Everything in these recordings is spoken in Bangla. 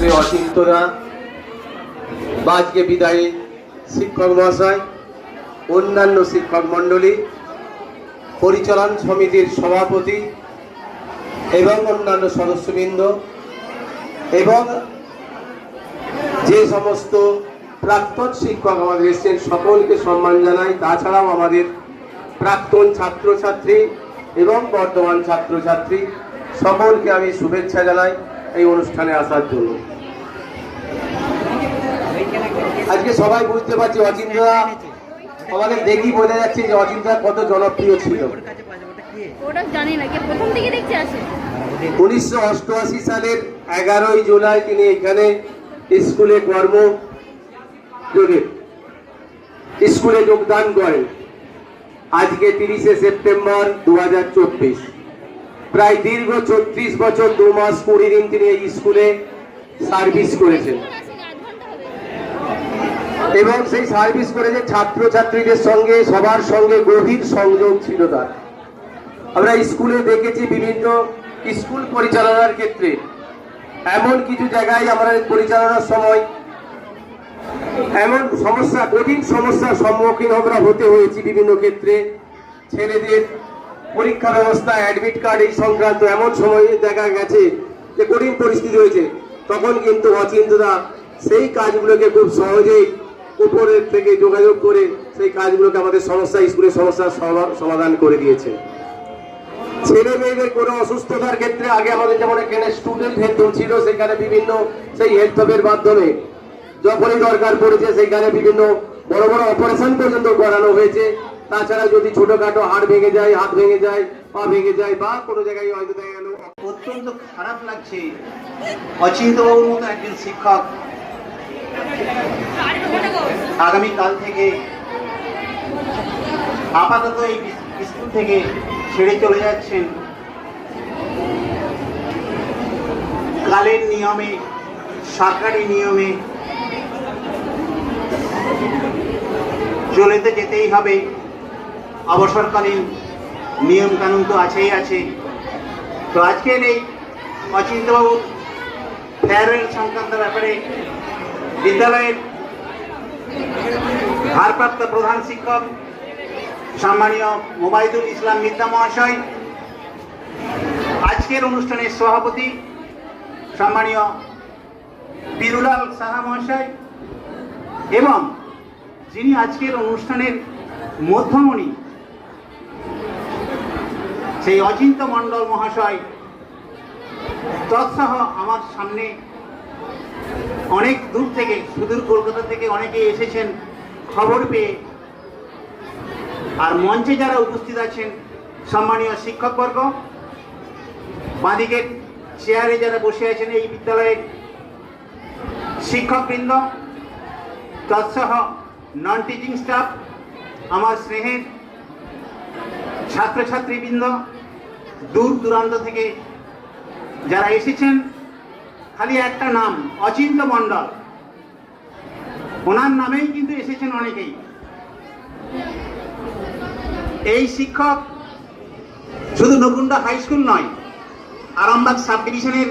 ছাত্ররা বা আজকে বিদায়ী শিক্ষক মহাশয়, অন্যান্য শিক্ষক মণ্ডলী, পরিচালন সমিতির সভাপতি এবং অন্যান্য সদস্যবৃন্দ এবং যে সমস্ত প্রাক্তন শিক্ষক আমাদের এসেছেন, সকলকে সম্মান জানাই। তাছাড়াও আমাদের প্রাক্তন ছাত্রছাত্রী এবং বর্তমান ছাত্রছাত্রী, সকলকে আমি শুভেচ্ছা জানাই। এই অনুষ্ঠানে আসার জন্য। আজকে সবাই বুঝতে পারছি অচিন্তরা আমাদের দেখি বোঝা যাচ্ছে যে অচিন্তরা কত জনপ্রিয় ছিল। উনিশশো অষ্টআশি সালের এগারোই জুলাই তিনি এখানে স্কুলে কর্ম স্কুলে যোগদান করেন। আজকে তিরিশে সেপ্টেম্বর দু হাজার চব্বিশ। প্রায় দীর্ঘ ছত্রিশ বছর, দু মাস কুড়ি দিন তিনি এই স্কুলে সার্ভিস করেছেন। এবং সেই সার্ভিস করেছে ছাত্রছাত্রীদের সঙ্গে, সবার সঙ্গে গভীর সংযোগ ছিল তার। আমরা স্কুলে দেখেছি বিভিন্ন স্কুল পরিচালনার ক্ষেত্রে। এমন কিছু জায়গায় আমরা পরিচালনার সময় এমন সমস্যা, কঠিন সমস্যার সম্মুখীন আমরা হতে হয়েছি বিভিন্ন ক্ষেত্রে। ছেলেদের পরীক্ষা ব্যবস্থা অ্যাডমিট কার্ড এই সংক্রান্ত এমন সময়ে দেখা গেছে যে কঠিন পরিস্থিতি হয়েছে। তখন কিন্তু অচিন্তরা সেই কাজগুলোকে খুব সহজেই উপরের থেকে যোগাযোগ করে সেই কাজগুলোকে আমাদের সমস্যা, স্কুলের সমস্যার সমাধান করে দিয়েছে। ছেলে মেয়েদের কোনো অসুস্থতার ক্ষেত্রে আগে আমাদের যেমন এখানে স্টুডেন্ট হেলথ ছিল, সেখানে বিভিন্ন সেই হেলথ হবের মাধ্যমে যখনই দরকার পড়েছে, সেখানে বিভিন্ন বড় বড় অপারেশন পর্যন্ত করানো হয়েছে। তাছাড়া যদি ছোটখাটো হাড় ভেঙে যায়, হাত ভেঙে যায়, পা ভেঙে যায়, বা কোনো জায়গায় হয়তো দেখা গেল অত্যন্ত খারাপ লাগছে। অচিন্তবাবুর মতো একজন শিক্ষক আগামীকাল থেকে আপাতত এই স্কুল থেকে ছেড়ে চলে যাচ্ছেন। কালের নিয়মে, সরকারি নিয়মে চলে তো যেতেই হবে। অবসরকালীন নিয়ম কানুন তো আছেই, আছে। তো আজকের এই অচিন্তবাবু ফেয়ারওয়েল সংক্রান্ত ব্যাপারে বিদ্যালয়ের ভারপ্রাপ্ত প্রধান শিক্ষক সম্মানীয় মোবাইদুল ইসলাম মিদ্যা মহাশয়, আজকের অনুষ্ঠানের সভাপতি সম্মানীয় বিরুলাল সাহা মহাশয় এবং যিনি আজকের অনুষ্ঠানের মধ্যমণি সেই অচিন্ত মণ্ডল মহাশয় তৎসহ আমার সামনে অনেক দূর থেকে, সুদূর কলকাতা থেকে অনেকে এসেছেন, খবর পেয়ে। আর মঞ্চে যারা উপস্থিত আছেন, সম্মানীয় শিক্ষকবর্গ বাঁদিকের চেয়ারে যারা বসে আছেন এই বিদ্যালয়ের শিক্ষকবৃন্দ, তৎসহ নন টিচিং স্টাফ আমার স্নেহের ছাত্রছাত্রীবৃন্দ, দূর দূরান্ত থেকে যারা এসেছেন, খালি একটা নাম, অচিন্ত মণ্ডল। ওনার নামেই কিন্তু এসেছেন অনেকেই। এই শিক্ষক শুধু নকুন্ডা হাই স্কুল নয়, আরামবাগ সাব ডিভিশনের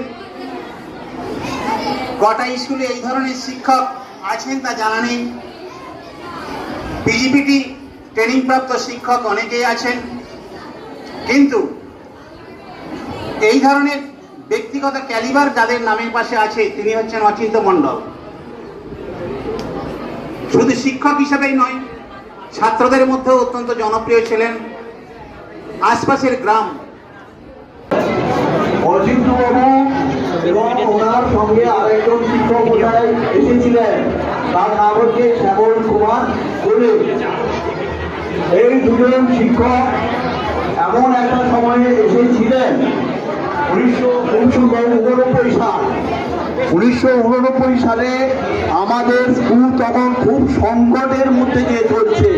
কটা স্কুলে এই ধরনের শিক্ষক আছেন তা জানা নেই। পিজিপিটি ট্রেনিং প্রাপ্ত শিক্ষক অনেকেই আছেন। কিন্তু এই ধরনের ব্যক্তিগত ক্যালিবার যাদের নামের পাশে আছে, তিনি হচ্ছেন অচিন্ত মণ্ডল। শুধু শিক্ষক হিসেবেই নয়, ছাত্রদের মধ্যেও অত্যন্ত জনপ্রিয় ছিলেন আশপাশের গ্রাম। অজিতবাবু এবং ওনার সঙ্গে আরেকজন শিক্ষক এসেছিলেন? তার নাম হচ্ছে শ্যামল কুমার এই দুজন শিক্ষক এমন একটা সময়ে এসেছিলেন, উনিশশো উননব্বই সাল। উনিশশো উননব্বই সালে আমাদের স্কুল তখন খুব সংকটের মধ্যে দিয়ে চলছে।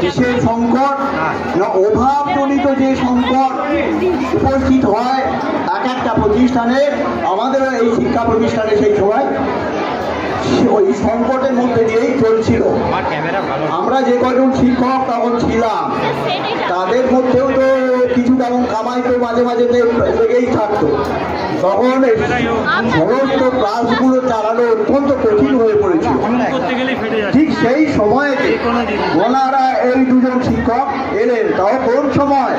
কিসের সংকট? না, অভাবজনিত যে সংকট উপস্থিত হয় এক একটা প্রতিষ্ঠানে আমাদের এই শিক্ষা প্রতিষ্ঠানে সেই সময় ওই সংকটের মধ্যে দিয়েই চলছিল। আমরা যে কজন শিক্ষক তখন ছিলাম তাদের মধ্যেও তো কিছু তেমন কামাই তো মাঝে মাঝে লেগেই থাকতো। তখন সমস্ত ক্লাসগুলো চালানো অত্যন্ত কঠিন হয়ে পড়েছিল। ঠিক সেই সময়ে ওনারা এই দুজন শিক্ষক এলেন। তাও কোন সময়?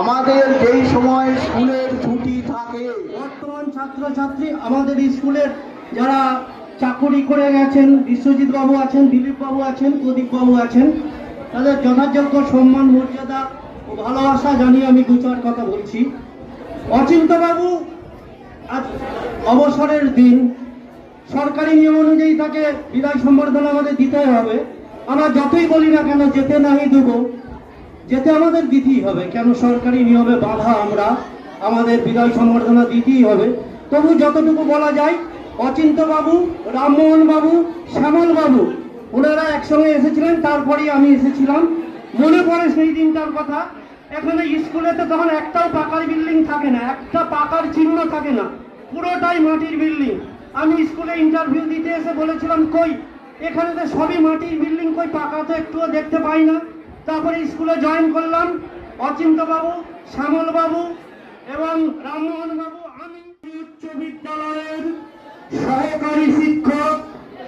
আমাদের যেই সময় স্কুলের ছুটি থাকে। বর্তমান ছাত্রছাত্রী আমাদের স্কুলের যারা চাকরি করে গেছেন, বিশ্বজিৎ বাবু আছেন, দিলীপ বাবু আছেন, প্রদীপ বাবু আছেন। তাদের যথাযোগ্য সম্মান, মর্যাদা ও ভালোবাসা জানিয়ে আমি দু চার কথা বলছি। অচিন্ত বাবু আজ অবসরের দিন, সরকারি নিয়ম অনুযায়ী তাকে বিদায় সম্বর্ধনা আমাদের দিতে হবে। আমরা যতই বলি না কেন, যেতে নাহি দেবো। যেতে আমাদের দিতেই হবে, কেন সরকারি নিয়মে বাধা আমরা, আমাদের বিদায় সম্বর্ধনা দিতেই হবে। তবু যতটুকু বলা যায় অচিন্ত বাবু রামমোহন বাবু শ্যামল বাবু ওনারা একসঙ্গে এসেছিলেন, তারপরেই আমি এসেছিলাম। মনে পড়ে সেই দিনটার কথা। এখানে স্কুলেতে তখন একটাও পাকার বিল্ডিং থাকে না, একটা পাকার চিহ্ন থাকে না, পুরোটাই মাটির বিল্ডিং। আমি স্কুলে ইন্টারভিউ দিতে এসে বলেছিলাম, কই, এখানে তো সবই মাটির বিল্ডিং, কই, পাকা তো একটুও দেখতে পাই না। তারপরে স্কুলে জয়েন করলাম। অচিন্ত বাবু শ্যামল বাবু এবং রামমোহন বাবু আমি উচ্চ বিদ্যালয়ের সহকারী শিক্ষক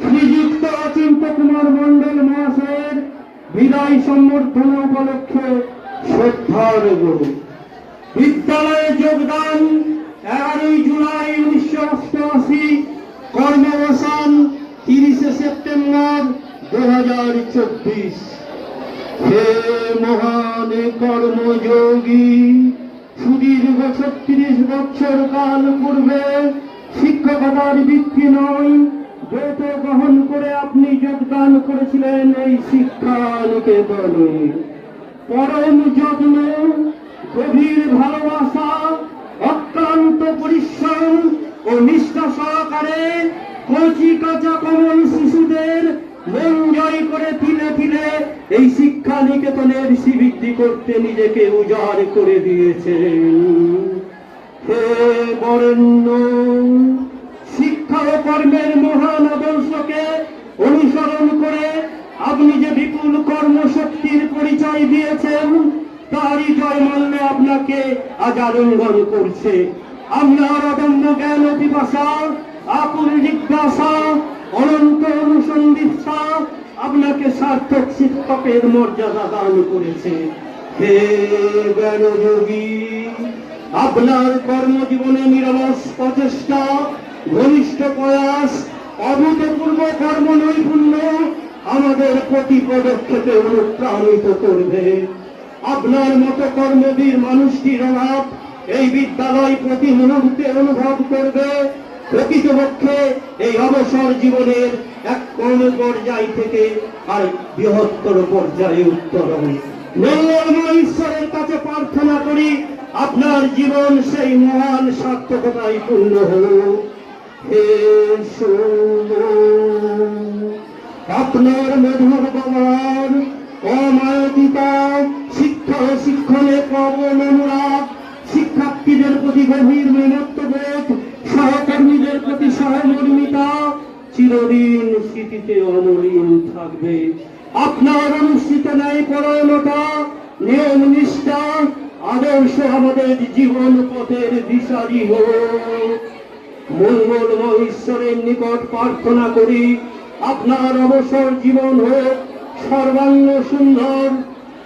শ্রীযুক্ত অচিন্ত কুমার মন্ডল মহাশয়ের বিদায় সম্বর্ধনা উপলক্ষে শ্রদ্ধার গুরু। বিদ্যালয়ে যোগদান এগারোই জুলাই উনিশশো অষ্টআশি, কর্মবসান তিরিশে সেপ্টেম্বর দু হাজার চব্বিশ। হে মহান কর্মযোগী, সুদীর্ঘ ছত্রিশ বছর কাল পূর্বে শিক্ষকতার বৃত্তি নয় যৌথ গ্রহণ করে আপনি যোগদান করেছিলেন এই শিক্ষা নিকেতনে পরম যত্ন, গভীর ভালোবাসা, অক্লান্ত পরিশ্রম ও নিষ্ঠা সহকারে কচি কাঁচা কমল শিশুদের মন জয় করে তিলে তিলে এই শিক্ষা নিকেতনের শ্রীবৃদ্ধি করতে নিজেকে উজাড় করে দিয়েছেন। হে বরেণ্য, শিক্ষা ও কর্মের মহান আদর্শকে অনুসরণ করে আপনি যে বিপুল কর্মশক্তির পরিচয় দিয়েছেন, তারই জয় মানলে আপনাকে আজ আলিঙ্গন করছে। আপনার অদম্য জ্ঞান পিপাসা, আকুল জিজ্ঞাসা, অনন্ত অনুসন্ধিৎসা আপনাকে সার্থক শিক্ষকের মর্যাদা দান করেছে। হে জ্ঞানযোগী আপনার কর্মজীবনে নিরলস প্রচেষ্টা, ঘনিষ্ঠ প্রয়াস, অভূতপূর্ব কর্ম নৈপুণ্য আমাদের প্রতি পদক্ষেপে অনুপ্রাণিত করবে। আপনার মতো কর্মবীর মানুষটির অভাব এই বিদ্যালয় প্রতি মুহূর্তে অনুভব করবে। প্রকৃতপক্ষে এই অবসর জীবনের এক কম পর্যায় থেকে আর বৃহত্তর পর্যায়ে উত্তরণ মঙ্গলময় ঈশ্বরের কাছে প্রার্থনা করি আপনার জীবন সেই মহান সার্থকতায় পূর্ণ হোক হে আপনার মধুর বাবার অমায়িতা শিক্ষা শিক্ষণে অনুরাগ শিক্ষার্থীদের প্রতি গভীর মমত্ববোধ, সহকর্মীদের প্রতি সহমর্মিতা চিরদিন স্মৃতিতে অমলিন থাকবে। আপনার অনুষ্ঠিত ন্যায় পরায়ণতা নিয়ম নিষ্ঠা আদর্শ আমাদের জীবন পথের দিশারি হোক মঙ্গলময় ঈশ্বরের নিকট প্রার্থনা করি, আপনার অবসর জীবন হোক, সর্বাঙ্গ সুন্দর।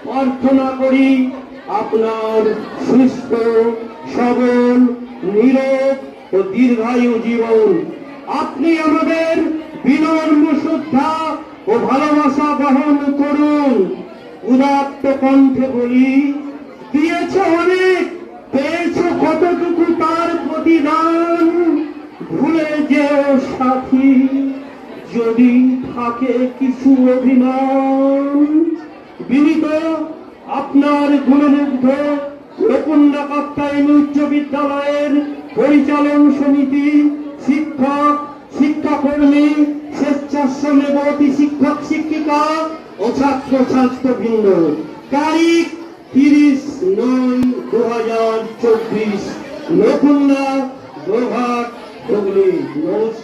প্রার্থনা করি, আপনার সুস্থ, সবল, নীরব ও দীর্ঘায়ু জীবন। আপনি আমাদের বিনম্র শ্রদ্ধা ও ভালোবাসা বহন করুন। উদাত্ত কণ্ঠে বলি অনেক পেয়েছ কতটুকু তার প্রতিদান? ভুলে যেও সাথী, যদি থাকে কিছু অভিমান। বিনীত, আপনার গুণমুগ্ধ প্রকুণ্ডা কাত্তায়ন উচ্চ বিদ্যালয়ের পরিচালন সমিতি শিক্ষক শিক্ষাকর্মী স্বেচ্ছাশ্রমেবতী শিক্ষক, শিক্ষিকা ও ছাত্র ছাত্রবৃন্দ তারিখ তিরিশ নয় দু হাজার চব্বিশ নকুন্ডা গোঘাট হুগলি নমস্কার।